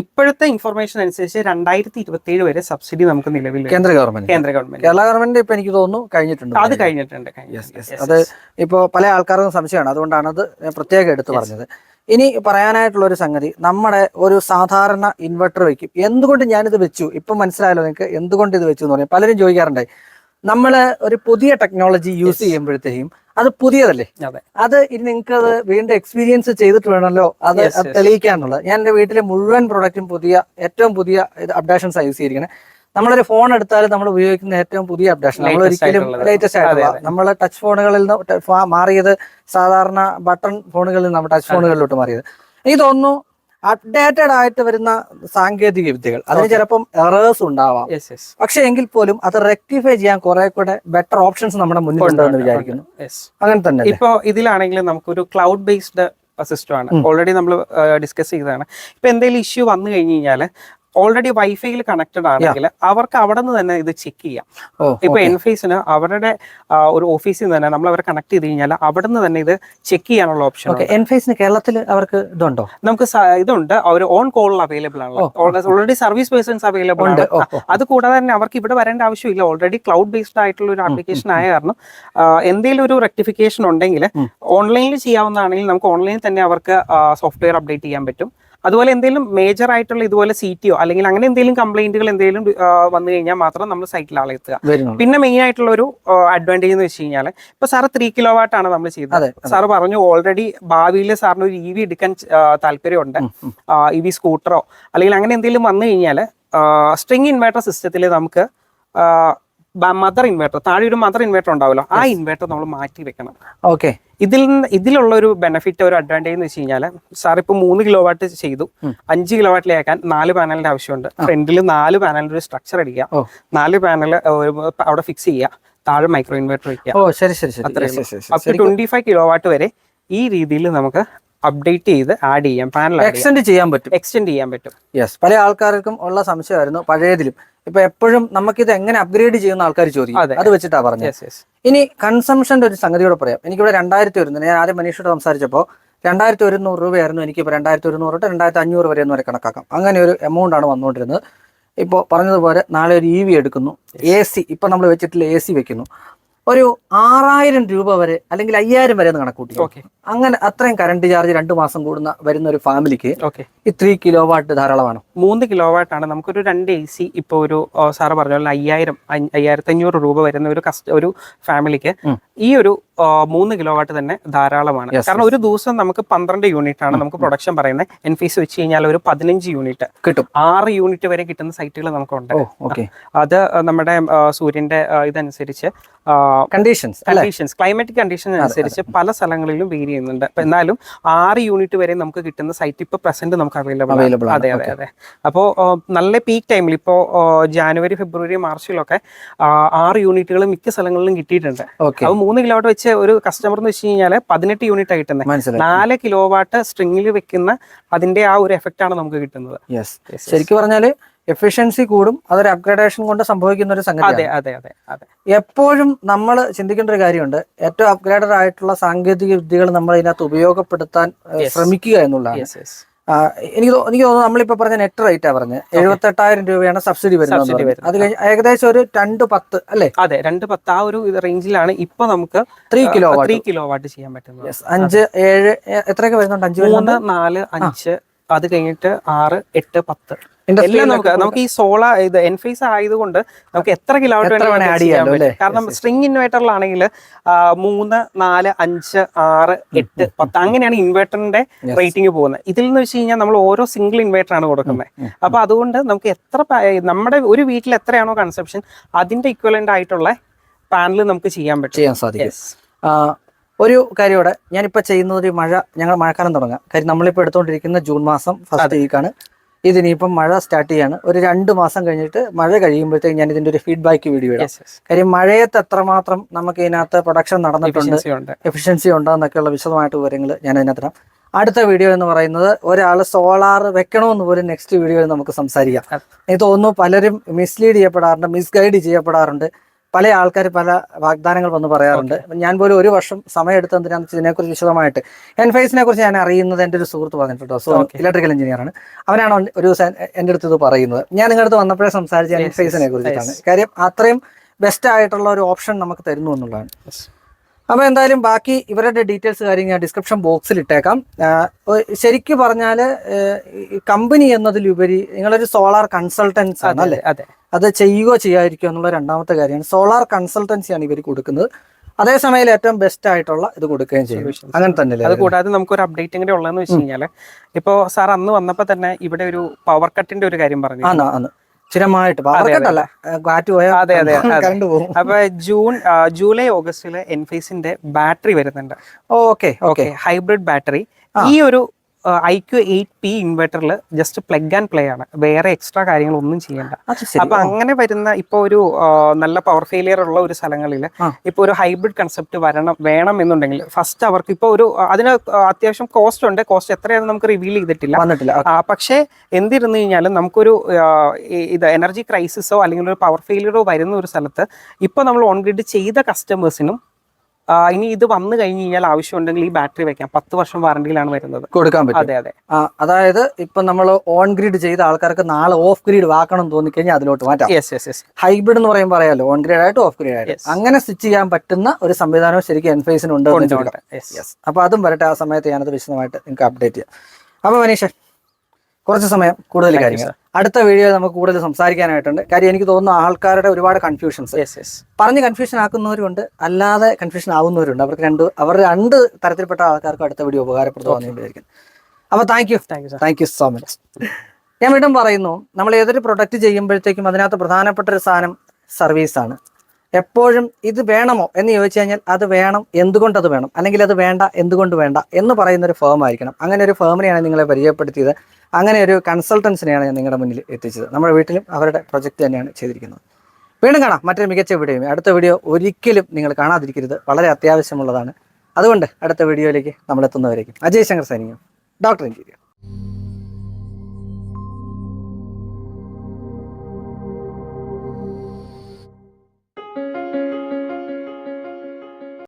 Speaker 2: ഇപ്പോഴത്തെ ഇൻഫർമേഷൻ അനുസരിച്ച് രണ്ടായിരത്തി ഇരുപത്തി ഏഴ് വരെ സബ്സിഡി നമുക്ക് നിലവിൽ കേന്ദ്ര ഗവൺമെന്റ് കേന്ദ്ര ഗവൺമെന്റ് കേരള ഗവൺമെന്റ് ഇപ്പൊ എനിക്ക് തോന്നുന്നു കഴിഞ്ഞിട്ടുണ്ട് അത് കഴിഞ്ഞിട്ടുണ്ട് അത് ഇപ്പോ പല ആൾക്കാർക്കും സംശയമാണ് അതുകൊണ്ടാണ് അത് പ്രത്യേകം എടുത്തു പറഞ്ഞത് ഇനി പറയാനായിട്ടുള്ള ഒരു സംഗതി നമ്മുടെ ഒരു സാധാരണ ഇൻവെർട്ടർ വെക്കും എന്തുകൊണ്ട് ഞാനിത് വെച്ചു ഇപ്പൊ മനസ്സിലായല്ലോ നിങ്ങൾക്ക് എന്തുകൊണ്ട് ഇത് വെച്ചു എന്ന് പറഞ്ഞു പലരും ചോദിക്കാറുണ്ടായി നമ്മൾ ഒരു പുതിയ ടെക്നോളജി യൂസ് ചെയ്യുമ്പോഴത്തേക്കും അത് പുതിയതല്ലേ അത് ഇനി നിങ്ങൾക്ക് അത് വീണ്ടും എക്സ്പീരിയൻസ് ചെയ്തിട്ട് വേണമല്ലോ അത് തെളിയിക്കാന്നുള്ളത് ഞാൻ എന്റെ വീട്ടിലെ മുഴുവൻ പ്രൊഡക്റ്റും പുതിയ ഏറ്റവും പുതിയ അപ്ഡേഷൻസ് യൂസ് ചെയ്തിരിക്കുന്നത് നമ്മളൊരു ഫോൺ എടുത്താലും നമ്മൾ ഉപയോഗിക്കുന്ന ഏറ്റവും പുതിയ അപ്ഡേഷൻ നമ്മൾ ഒരിക്കലും ലേറ്റസ്റ്റ് ആയിട്ടുള്ള നമ്മൾ ടച്ച് ഫോണുകളിൽ നിന്ന് മാറിയത് സാധാരണ ബട്ടൺ ഫോണുകളിൽ നിന്ന് ടച്ച് ഫോണുകളിലോട്ട് മാറിയത് എനിക്ക് തോന്നുന്നു അപ്ഡേറ്റഡ് ആയിട്ട് വരുന്ന സാങ്കേതിക വിദ്യകൾ അതിന് ചിലപ്പം എറേഴ്സ് ഉണ്ടാവാം പക്ഷെ എങ്കിൽ പോലും അത് റെക്ടിഫൈ ചെയ്യാൻ കുറെ കൂടെ ബെറ്റർ ഓപ്ഷൻസ് നമ്മുടെ മുന്നിൽ ഉണ്ടെന്ന് വിചാരിക്കുന്നു അങ്ങനെ തന്നെ ഇപ്പോ ഇതിലാണെങ്കിലും നമുക്കൊരു ക്ലൗഡ് ബേസ്ഡ് സിസ്റ്റമാണ് ഓൾറെഡി നമ്മൾ ഡിസ്കസ് ചെയ്തതാണ് ഇപ്പൊ എന്തെങ്കിലും ഇഷ്യൂ വന്നു കഴിഞ്ഞു കഴിഞ്ഞാൽ ഓൾറെഡി വൈഫൈയിൽ കണക്റ്റഡ് ആണെങ്കിൽ അവർക്ക് അവിടെ നിന്ന് തന്നെ ഇത് ചെക്ക് ചെയ്യാം ഇപ്പൊ എൻഫേസിന് അവരുടെ ഒരു ഓഫീസിൽ നിന്ന് തന്നെ നമ്മൾ അവരെ കണക്ട് ചെയ്ത് കഴിഞ്ഞാൽ അവിടെ നിന്ന് തന്നെ ഇത് ചെക്ക് ചെയ്യാനുള്ള ഓപ്ഷൻ എൻഫേസിന് കേരളത്തിൽ അവർക്ക് ഇതുണ്ടോ നമുക്ക് ഇതുണ്ട് അവർ ഓൺ കോളിൽ അവൈലബിൾ ആണ് ഓൾറെഡി സർവീസ് പേഴ്സൺസ് അവൈലബിൾ ഉണ്ട് അത് കൂടാതെ തന്നെ അവർക്ക് ഇവിടെ വരേണ്ട ആവശ്യമില്ല ഓൾറെഡി ക്ലൗഡ് ബേസ്ഡ് ആയിട്ടുള്ള ഒരു ആപ്ലിക്കേഷൻ ആയ കാരണം എന്തെങ്കിലും ഒരു റെക്ടിഫിക്കേഷൻ ഉണ്ടെങ്കിൽ ഓൺലൈനിൽ ചെയ്യാവുന്നതാണെങ്കിൽ നമുക്ക് ഓൺലൈനിൽ തന്നെ അവർക്ക് സോഫ്റ്റ്വെയർ അപ്ഡേറ്റ് ചെയ്യാൻ പറ്റും അതുപോലെ എന്തെങ്കിലും മേജർ ആയിട്ടുള്ള ഇതുപോലെ സീറ്റിയോ അല്ലെങ്കിൽ അങ്ങനെ എന്തെങ്കിലും കംപ്ലൈന്റുകൾ എന്തെങ്കിലും വന്നു കഴിഞ്ഞാൽ മാത്രം നമ്മൾ സൈറ്റിൽ ആളെ എത്തുക പിന്നെ മെയിൻ ആയിട്ടുള്ള ഒരു അഡ്വാൻറ്റേജ് എന്ന് വെച്ച് കഴിഞ്ഞാൽ ഇപ്പൊ സാറ് ത്രീ കിലോ വാട്ട് ആണ് നമ്മൾ ചെയ്തത് സാറ് പറഞ്ഞു ഓൾറെഡി ഭാവിയിൽ സാറിന് ഒരു ഇ e വി എടുക്കാൻ താല്പര്യമുണ്ട് ഇ വി സ്കൂട്ടറോ അല്ലെങ്കിൽ അങ്ങനെ എന്തെങ്കിലും വന്നു കഴിഞ്ഞാൽ സ്ട്രിങ് ഇൻവേർട്ടർ സിസ്റ്റത്തിൽ നമുക്ക് മദർ ഇൻവേർട്ടർ താഴെ ഒരു മദർ ഇൻവേർട്ടർ ഉണ്ടാവില്ല ആ ഇൻവേർട്ടർ നമ്മൾ മാറ്റി വെക്കണം ഓക്കെ ഇതിൽ ഇതിലുള്ള ഒരു ബെനിഫിറ്റ് ഒരു അഡ്വാൻറ്റേജ് എന്ന് വെച്ച് കഴിഞ്ഞാൽ സാർ ഇപ്പോൾ മൂന്ന് കിലോ വാട്ട് ചെയ്തു അഞ്ച് കിലോ വാട്ടിലേക്കാൻ നാല് പാനലിന്റെ ആവശ്യമുണ്ട് ഫ്രണ്ടിൽ നാല് പാനലിന്റെ ഒരു സ്ട്രക്ചർ അടിക്കുക നാല് പാനൽ അവിടെ ഫിക്സ് ചെയ്യുക താഴെ മൈക്രോ ഇൻവേർട്ടർ വെക്കുക ട്വന്റി ഫൈവ് കിലോ വാട്ട് വരെ ഈ രീതിയിൽ നമുക്ക് അപ്ഡേറ്റ് ചെയ്ത് ആഡ് ചെയ്യാം പാനൽ എക്സ്റ്റെൻഡ് ചെയ്യാൻ പറ്റും എക്സ്റ്റെൻഡ് ചെയ്യാൻ പറ്റും യെസ് പല ആൾക്കാർക്കും ഉള്ള സംശയമായിരുന്നു പഴയതിലും ഇപ്പൊ എപ്പോഴും നമുക്ക് ഇത് എങ്ങനെ അപ്ഗ്രേഡ് ചെയ്യുന്ന ആൾക്കാർ ചോദിക്കും അത് വെച്ചിട്ടാ പറഞ്ഞത് ഇനി കൺസംഷന്റെ ഒരു സംഗതി കൂടെ പറയാം എനിക്കിവിടെ രണ്ടായിരത്തി ഒരുന്നുണ്ട് ഞാൻ ആദ്യം മനുഷ്യരോട് സംസാരിച്ചപ്പോ രണ്ടായിരത്തി ഒരുന്നൂറ് രൂപയായിരുന്നു എനിക്ക് ഇപ്പൊ രണ്ടായിരത്തി ഒരുന്നൂറ് തൊട്ട് രണ്ടായിരത്തി അഞ്ഞൂറ് വരെ എന്ന് വരെ കണക്കാക്കാം അങ്ങനെ ഒരു എമൗണ്ട് ആണ് വന്നുകൊണ്ടിരുന്നത് ഇപ്പോൾ പറഞ്ഞതുപോലെ നാളെ ഒരു ഇ e വി എടുക്കുന്നു എ സി ഇപ്പം നമ്മൾ വെച്ചിട്ടില്ല എ സി വെക്കുന്നു ഒരു ആറായിരം രൂപ വരെ അല്ലെങ്കിൽ അയ്യായിരം വരെ എന്ന് കണക്കൂട്ടി അങ്ങനെ അത്രയും കറണ്ട് ചാർജ് രണ്ടു മാസം കൂടുന്ന വരുന്ന ഒരു ഫാമിലിക്ക് ഈ ത്രീ കിലോ വാട്ട് ധാരാളമാണ് മൂന്ന് കിലോ വാട്ട് ആണ് നമുക്കൊരു രണ്ട് എ സി ഇപ്പൊ ഒരു സാറ് പറഞ്ഞ പോലെ അയ്യായിരം അയ്യായിരത്തി അഞ്ഞൂറ് രൂപ വരുന്ന ഒരു കസ്റ്റ ഒരു ഫാമിലിക്ക് ഈ ഒരു മൂന്ന് കിലോ വാട്ട് തന്നെ ധാരാളമാണ് കാരണം ഒരു ദിവസം നമുക്ക് പന്ത്രണ്ട് യൂണിറ്റ് ആണ് നമുക്ക് പ്രൊഡക്ഷൻ പറയുന്നത് എൻഫീസ് വെച്ച് കഴിഞ്ഞാൽ ഒരു പതിനഞ്ച് യൂണിറ്റ് കിട്ടും ആറ് യൂണിറ്റ് വരെ കിട്ടുന്ന സൈറ്റുകൾ നമുക്കുണ്ട് അത് നമ്മുടെ സൂര്യന്റെ ഇതനുസരിച്ച് കണ്ടീഷൻസ് കണ്ടീഷൻസ് ക്ലൈമാറ്റിക് കണ്ടീഷൻ അനുസരിച്ച് പല സ്ഥലങ്ങളിലും വേരി ചെയ്യുന്നുണ്ട് എന്നാലും ആറ് യൂണിറ്റ് വരെ നമുക്ക് കിട്ടുന്ന സൈറ്റ് ഇപ്പൊ പ്രസന്റ് നമുക്ക് അവൈലബിൾ അതെ അതെ അതെ അപ്പോ നല്ല പീക്ക് ടൈമിൽ ഇപ്പോ ജാനുവരി ഫെബ്രുവരി മാർച്ചിലൊക്കെ ആറ് യൂണിറ്റുകൾ മിക്ക സ്ഥലങ്ങളിലും കിട്ടിയിട്ടുണ്ട് അപ്പൊ മൂന്ന് കിലോട്ട് വെച്ച് പക്ഷെ ഒരു കസ്റ്റമർ എന്ന് വെച്ച് കഴിഞ്ഞാല് പതിനെട്ട് യൂണിറ്റ് ആയി കിട്ടുന്നത് നാല് കിലോ വാട്ട് സ്ട്രിങ്ങിൽ വെക്കുന്ന അതിന്റെ ആ ഒരു എഫക്റ്റ് ആണ് നമുക്ക് കിട്ടുന്നത് ശരിക്കും പറഞ്ഞാല് എഫിഷ്യൻസി കൂടും അതൊരു അപ്ഗ്രേഡേഷൻ കൊണ്ട് സംഭവിക്കുന്ന ഒരു സംഗതി അതെ അതെ അതെ അതെ എപ്പോഴും നമ്മൾ ചിന്തിക്കേണ്ട ഒരു കാര്യമുണ്ട് ഏറ്റവും അപ്ഗ്രേഡഡ് ആയിട്ടുള്ള സാങ്കേതിക വിദ്യകൾ നമ്മൾ ഇതിനകത്ത് ഉപയോഗപ്പെടുത്താൻ ശ്രമിക്കുക എന്നുള്ളതാണ് എനിക്ക് എനിക്ക് തോന്നുന്നു നമ്മളിപ്പോ പറഞ്ഞ നെറ്റ് റേറ്റാ പറഞ്ഞത് എഴുപത്തെട്ടായിരം രൂപയാണ് സബ്സിഡി വരുന്നത് അത് കഴിഞ്ഞ് ഏകദേശം ഒരു രണ്ട് പത്ത് അല്ലെ അതെ രണ്ട് പത്ത് ആ ഒരു റേഞ്ചിലാണ് ഇപ്പൊ നമുക്ക് three kilo three kilo watt ചെയ്യാൻ പറ്റുന്നത് അഞ്ച് ഏഴ് എത്രയൊക്കെ വരുന്നുണ്ട് അഞ്ച് മൂന്ന് നാല് അഞ്ച് അത് കഴിഞ്ഞിട്ട് ആറ് എട്ട് പത്ത് നമുക്ക് നമുക്ക് ഈ സോളാർ ഇത് എൻഫേസ് ആയതുകൊണ്ട് നമുക്ക് എത്ര കിലോമീറ്റർ വേണേൽ ആഡ് ചെയ്യാം കാരണം സ്ട്രിങ് ഇൻവേർട്ടറിലാണെങ്കിൽ മൂന്ന് നാല് അഞ്ച് ആറ് എട്ട് പത്ത് അങ്ങനെയാണ് ഇൻവേർട്ടറിന്റെ റേറ്റിംഗ് പോകുന്നത് ഇതിൽ നിന്ന് വെച്ച് കഴിഞ്ഞാൽ നമ്മൾ ഓരോ സിംഗിൾ ഇൻവേർട്ടർ ആണ് കൊടുക്കുന്നത് അപ്പൊ അതുകൊണ്ട് നമുക്ക് എത്ര നമ്മുടെ ഒരു വീട്ടിൽ എത്രയാണോ കൺസെപ്ഷൻ അതിന്റെ ഇക്വലന്റ് ആയിട്ടുള്ള പാനൽ നമുക്ക് ചെയ്യാൻ പറ്റും സാധിക്കും ഒരു കാര്യം ഇവിടെ ഞാനിപ്പോൾ ചെയ്യുന്ന ഒരു മഴ ഞങ്ങൾ മഴക്കാലം തുടങ്ങാം കാര്യം നമ്മളിപ്പോൾ എടുത്തുകൊണ്ടിരിക്കുന്ന ജൂൺ മാസം ഫസ്റ്റ് വീക്കാണ് ഇതിനിപ്പം മഴ സ്റ്റാർട്ട് ചെയ്യാണ് ഒരു രണ്ട് മാസം കഴിഞ്ഞിട്ട് മഴ കഴിയുമ്പോഴത്തേക്ക് ഞാൻ ഇതിന്റെ ഒരു ഫീഡ്ബാക്ക് വീഡിയോ ഇടാം കാര്യം മഴയത്ത് എത്രമാത്രം നമുക്ക് ഇതിനകത്ത് പ്രൊഡക്ഷൻ നടന്നിട്ടുണ്ട് എഫിഷ്യൻസി ഉണ്ടെന്നൊക്കെയുള്ള വിശദമായിട്ട് വിവരങ്ങൾ ഞാൻ ഇടാം അടുത്ത വീഡിയോ എന്ന് പറയുന്നത് ഒരാൾ സോളാർ വെക്കണമെന്ന് പോലും നെക്സ്റ്റ് വീഡിയോയിൽ നമുക്ക് സംസാരിക്കാം എനിക്ക് തോന്നുന്നു പലരും മിസ്ലീഡ് ചെയ്യപ്പെടാറുണ്ട് മിസ്ഗൈഡ് ചെയ്യപ്പെടാറുണ്ട് പല ആൾക്കാർ പല വാഗ്ദാനങ്ങൾ വന്ന് പറയാറുണ്ട് ഞാൻ പോലും ഒരു വർഷം സമയം എടുത്ത് വെച്ചാൽ ഇതിനെക്കുറിച്ച് വിശദമായിട്ട് എൻഫൈസിനെ കുറിച്ച് ഞാൻ അറിയുന്നത് എൻ്റെ ഒരു സുഹൃത്ത് പറഞ്ഞിട്ടുണ്ടോ സോ ഇലക്ട്രിക്കൽ എഞ്ചിനീയർ ആണ് അവനാണ് ഒരു ദിവസം എൻ്റെ അടുത്ത് ഇത് പറയുന്നത് ഞാൻ നിങ്ങളുടെ അടുത്ത് വന്നപ്പോഴേ സംസാരിച്ച എൻഫൈസിനെ കുറിച്ചിട്ടാണ് കാര്യം അത്രയും ബെസ്റ്റ് ആയിട്ടുള്ള ഒരു ഓപ്ഷൻ നമുക്ക് തരുന്നു എന്നുള്ളതാണ് അപ്പോൾ എന്തായാലും ബാക്കി ഇവരുടെ ഡീറ്റെയിൽസ് കാര്യം ഞാൻ ഡിസ്ക്രിപ്ഷൻ ബോക്സിൽ ഇട്ടേക്കാം ശരിക്കും പറഞ്ഞാൽ കമ്പനി എന്നതിലുപരി നിങ്ങളൊരു സോളാർ കൺസൾട്ടൻസ് ആണ് അല്ലേ അതെ അത് ചെയ്യുകയോ ചെയ്യാതിരിക്കുകയോ എന്നുള്ള രണ്ടാമത്തെ കാര്യമാണ് സോളാർ കൺസൾട്ടൻസിയാണ് ഇവർ കൊടുക്കുന്നത് അതേസമയം ഏറ്റവും ബെസ്റ്റ് ആയിട്ടുള്ള ഇത് കൊടുക്കുകയും ചെയ്യും അങ്ങനെ തന്നെ അത് കൂടാതെ നമുക്ക് ഒരു അപ്ഡേറ്റും കൂടെ ഉള്ളതെന്ന് വെച്ച് കഴിഞ്ഞാല് ഇപ്പോ സാർ അന്ന് വന്നപ്പോൾ തന്നെ ഇവിടെ ഒരു പവർ കട്ടിന്റെ ഒരു കാര്യം പറഞ്ഞു സ്ഥിരമായിട്ട് അവർക്കല്ല കാറ്റ് അതെ അതെ കറണ്ട് പോകും അപ്പൊ ജൂൺ ജൂലൈ ഓഗസ്റ്റില് എൻഫേസിന്റെ ബാറ്ററി വരുന്നുണ്ട് ഓക്കെ ഓക്കെ ഹൈബ്രിഡ് ബാറ്ററി ഈ ഒരു ഐ ക്യു എയ്റ്റ് പി ഇൻവെർട്ടറിൽ ജസ്റ്റ് പ്ലഗ് ആൻഡ് പ്ലേ ആണ് വേറെ എക്സ്ട്രാ കാര്യങ്ങളൊന്നും ചെയ്യേണ്ട അപ്പൊ അങ്ങനെ വരുന്ന ഇപ്പൊ ഒരു നല്ല പവർ ഫെയിലിയർ ഉള്ള ഒരു സ്ഥലങ്ങളിൽ ഇപ്പൊ ഒരു ഹൈബ്രിഡ് കൺസെപ്റ്റ് വരണം വേണം എന്നുണ്ടെങ്കിൽ ഫസ്റ്റ് അവർക്ക് ഇപ്പൊ ഒരു അതിന് അത്യാവശ്യം കോസ്റ്റ് ഉണ്ട് കോസ്റ്റ് എത്രയാണെന്ന് നമുക്ക് റിവീൽ ചെയ്തിട്ടില്ല വന്നിട്ടില്ല പക്ഷേ എന്തിരുന്നു കഴിഞ്ഞാലും നമുക്കൊരു ഇത് എനർജി ക്രൈസിസോ അല്ലെങ്കിൽ ഒരു പവർ ഫെയിലിയറോ വരുന്ന ഒരു സ്ഥലത്ത് ഇപ്പൊ നമ്മൾ ഓൺഗ്രിഡ് ചെയ്ത കസ്റ്റമേഴ്സിനും ഇനി ഇത് വന്നു കഴിഞ്ഞു കഴിഞ്ഞാൽ ആവശ്യമുണ്ടെങ്കിൽ ഈ ബാറ്ററി വെക്കാം പത്ത് വർഷം വാറണ്ടിയിലാണ് വരുന്നത് കൊടുക്കാൻ പറ്റും അതെ അതെ അതായത് ഇപ്പൊ നമ്മൾ ഓൺ ഗ്രിഡ് ചെയ്ത ആൾക്കാർക്ക് നാളെ ഓഫ് ഗ്രിഡ് വാക്കണം തോന്നി കഴിഞ്ഞാൽ അതിലോട്ട് മാറ്റാം യെസ് യെസ് യെസ് ഹൈബ്രിഡ് എന്ന് പറയുമ്പോൾ പറയാലോ ഓൺ ഗ്രിഡ് ആയിട്ട് ഓഫ് ഗ്രിഡ് ആയിട്ട് അങ്ങനെ സ്റ്റിച്ച് ചെയ്യാൻ പറ്റുന്ന ഒരു സംവിധാനം ശരിക്കും എൻഫേസിന് ഉണ്ട് അപ്പൊ അതും വരട്ടെ ആ സമയത്ത് ഞാനത് വിശദമായിട്ട് നിങ്ങൾക്ക് അപ്ഡേറ്റ് ചെയ്യാം അപ്പൊ മനീഷ് കുറച്ച് സമയം കൂടുതൽ കാര്യങ്ങൾ അടുത്ത വീഡിയോ നമുക്ക് കൂടുതൽ സംസാരിക്കാനായിട്ടുണ്ട് കാര്യം എനിക്ക് തോന്നുന്നു ആൾക്കാരുടെ ഒരുപാട് കൺഫ്യൂഷൻസ് പറഞ്ഞ് കൺഫ്യൂഷൻ ആക്കുന്നവരുണ്ട് അല്ലാതെ കൺഫ്യൂഷൻ ആവുന്നവരുണ്ട് അവർക്ക് രണ്ട് അവർ രണ്ട് തരത്തിൽപ്പെട്ട ആൾക്കാർക്കും അടുത്ത വീഡിയോ ഉപകാരപ്രദമാണെന്ന് വിചാരിക്കുന്നു അപ്പോൾ thank you thank you thank you so much ഞാൻ വീണ്ടും പറയുന്നു നമ്മൾ ഏതൊരു പ്രൊഡക്റ്റ് ചെയ്യുമ്പോഴത്തേക്കും അതിനകത്ത് പ്രധാനപ്പെട്ട ഒരു സാധനം സർവീസാണ് എപ്പോഴും ഇത് വേണമോ എന്ന് ചോദിച്ചു കഴിഞ്ഞാൽ അത് വേണം എന്തുകൊണ്ട് അത് വേണം അല്ലെങ്കിൽ അത് വേണ്ട എന്തുകൊണ്ട് വേണ്ട എന്ന് പറയുന്ന ഒരു ഫേം ആയിരിക്കണം അങ്ങനെ ഒരു ഫേമിനെയാണ് നിങ്ങളെ പരിചയപ്പെടുത്തിയത് അങ്ങനെ ഒരു കൺസൾട്ടൻസിനെയാണ് ഞാൻ നിങ്ങളുടെ മുന്നിൽ എത്തിച്ചത് നമ്മുടെ വീട്ടിലും അവരുടെ പ്രൊജക്റ്റ് തന്നെയാണ് ചെയ്തിരിക്കുന്നത് വീണ്ടും കാണാം മറ്റൊരു മികച്ച വീഡിയോ അടുത്ത വീഡിയോ ഒരിക്കലും നിങ്ങൾ കാണാതിരിക്കരുത് വളരെ അത്യാവശ്യമുള്ളതാണ് അതുകൊണ്ട് അടുത്ത വീഡിയോയിലേക്ക് നമ്മൾ എത്തുന്നവരേക്കും അജയ് ശങ്കർ സൈനികം ഡോക്ടർ എഞ്ചിനീയർ